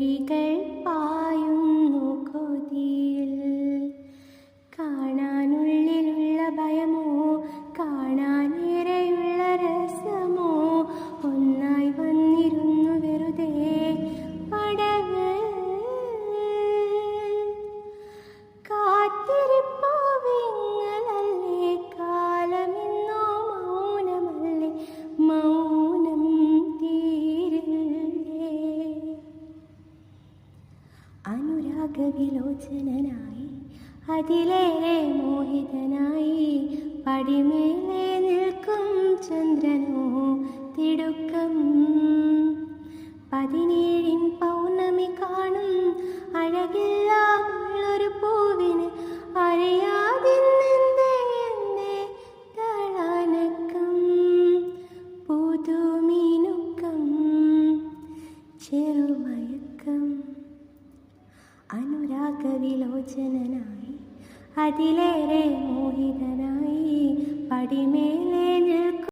കിളികൾ പായുന്നു കൊതിയിൽ. കാണാനുള്ളിലുള്ള ഭയമോ കാണാനേറെയുള്ള രസം വിലോചനായി അതിലേറെ മോഹിതനായി പടിമേലെ നിൽക്കും ചന്ദ്രനോ തിടുക്കം. പതിനേഴിൻ പൗർണമി കാണും അഴകില്ലാമുള്ളൊരു പൂവിന് അറിയാതെ എന്നെ ചെറുമയക്കം അനുരാഗവിലോചനായി അതിലേറെ മോഹിതനായി പടിമേ